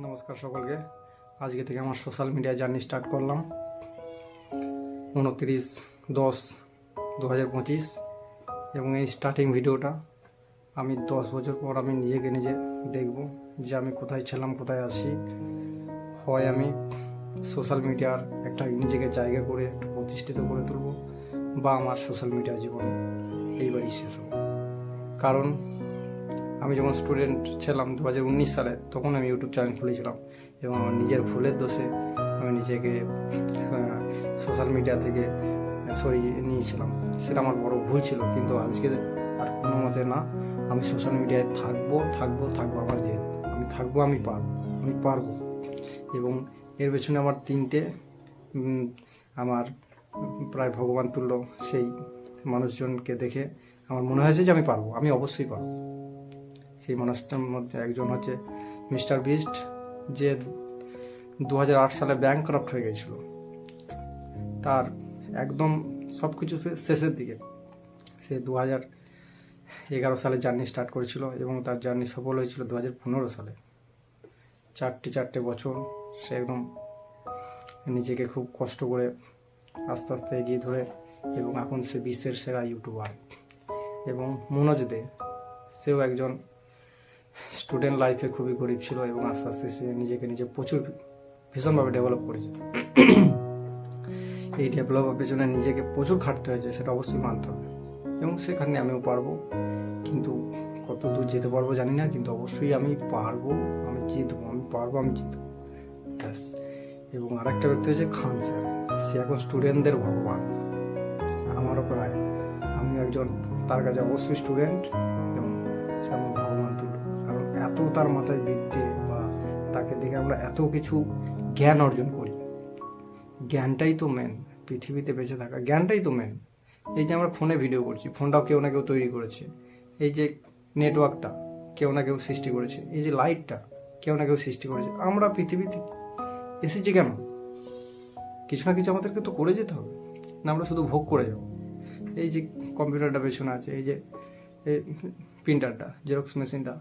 নমস্কার সকলকে। আজকে থেকে আমার সোশ্যাল মিডিয়া জার্নি স্টার্ট করলাম। উনত্রিশ দশ দু হাজার পঁচিশ। এবং এই স্টার্টিং ভিডিওটা আমি দশ বছর পর আমি নিজেকে নিজে দেখব যে আমি কোথায় ছিলাম, কোথায় আছি। হয় আমি সোশ্যাল মিডিয়ার একটা নিজেকে জায়গা করে, একটু প্রতিষ্ঠিত করে তুলব, বা আমার সোশ্যাল মিডিয়া জীবন এইবারই শেষ হবে। কারণ আমি যখন স্টুডেন্ট ছিলাম দু হাজার উনিশ সালে, তখন আমি ইউটিউব চ্যানেল খুলেছিলাম এবং আমার নিজের ভুলের দোষে আমি নিজেকে সোশ্যাল মিডিয়া থেকে সরিয়ে নিয়েছিলাম। সেটা আমার বড় ভুল ছিল, কিন্তু আজকে আর কোনো মতে না, আমি সোশ্যাল মিডিয়ায় থাকব থাকব থাকব আমার যে, আমি থাকব, আমি পারব আমি পারব। এবং এর পেছনে আমার তিনটে আমার প্রায় ভগবান তুল্য সেই মানুষজনকে দেখে আমার মনে হয়েছে যে আমি পারব, আমি অবশ্যই পারব। সেই মানুষটার মধ্যে একজন হচ্ছে মিস্টার বিস্ট, যে দু হাজার আট সালে ব্যাংক করাপ্ট হয়ে গেছিল। তার একদম সব কিছু শেষের দিকে সে দু এগারো সালে জার্নি স্টার্ট করেছিল এবং তার জার্নি সফল হয়েছিল দু হাজার পনেরো সালে। চারটে চারটে বছর সে একদম নিজেকে খুব কষ্ট করে আস্তে আস্তে এগিয়ে ধরে এবং এখন সে বিশ্বের সেরা ইউটিউবার। এবং মনোজ দে, সেও একজন স্টুডেন্ট লাইফে খুবই গরিব ছিল এবং আস্তে আস্তে সে নিজেকে নিজে প্রচুর ভীষণভাবে ডেভেলপ করেছে। এই ডেভেলপের পেছনে নিজেকে প্রচুর খাটতে হয়েছে, সেটা অবশ্যই মানতে হবে। এবং সেখানে আমিও পারব, কিন্তু কত দূর যেতে পারব জানি না, কিন্তু অবশ্যই আমি পারব, আমি জিতবো, আমি পারব, আমি জিতবো। ব্যাস। এবং আরেকটা ব্যক্তি হচ্ছে খান স্যার। সে এখন স্টুডেন্টদের ভগবান। আমারও প্রায় আমি একজন, তার কাছে অবশ্যই স্টুডেন্ট এবং সে আমার ভগবান কারণ এত তার মাথায় বিদ্যে বা তাকে দেখে আমরা এত কিছু জ্ঞান অর্জন করি। জ্ঞানটাই তো মেন পৃথিবীতে বেঁচে থাকা। জ্ঞানটাই তো মেন এই যে আমরা ফোনে ভিডিও করছি ফোনটাও কেউ না কেউ তৈরি করেছে। এই যে নেটওয়ার্কটা কেউ না কেউ সৃষ্টি করেছে। এই যে লাইটটা কেউ না কেউ সৃষ্টি করেছে। আমরা পৃথিবীতে এসেছি কেন? কিছু না কিছু আমাদেরকে তো করে যেতে হবে। না আমরা শুধু ভোগ করে যাব। এই যে কম্পিউটারটা পেছনে আছে, এই যে প্রিন্টারটা জেরক্স মেশিনটা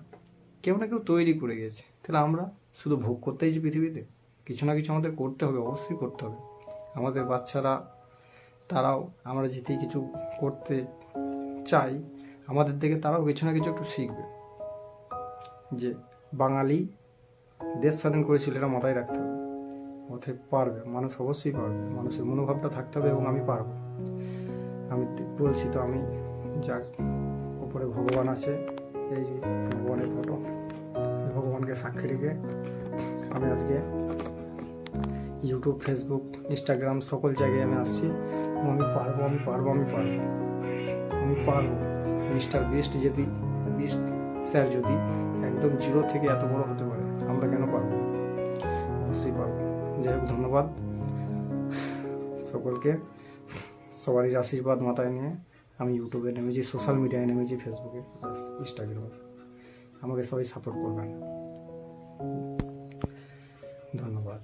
কেউ না কেউ তৈরি করে গেছে। তাহলে আমরা শুধু ভোগ করতেই যে পৃথিবীতে? কিছু না কিছু আমাদের করতে হবে, অবশ্যই করতে হবে। আমাদের বাচ্চারা, তারাও আমরা যেতেই কিছু করতে চাই, আমাদের দেখে তারাও কিছু না কিছু একটু শিখবে। যে বাঙালি দেশ স্বাধীন করেছিল, এটা মাথায় রাখতে হবে। অতএব পারবে, মানুষ অবশ্যই পারবে, মানুষের মনোভাবটা থাকতে হবে এবং আমি পারব। আমি বলছি তো আমি যাক উপরে ভগবান আছে। এই যে ভগবানের ফটো ভগবানকে সাক্ষী রেখে আমি আজকে ইউটিউব ফেসবুক ইনস্টাগ্রাম সকল জায়গায় আমি আসছি। আমি পারব আমি পারব আমি পারব। আমি পারব। মিস্টার বিস্ট যদি বিস্ট স্যার যদি একদম জিরো থেকে এত বড় হতে পারে, আমরা কেন পারব? অবশ্যই পারব। যাই হোক, ধন্যবাদ। সকলকে, সবারই আশীর্বাদ মাথায় নিয়ে। আমি ইউটিউবে নেমেছি সোশ্যাল মিডিয়ায় নেমেছি ফেসবুকে ইনস্টাগ্রামে আমাকে সবাই সাপোর্ট করবেন। ধন্যবাদ।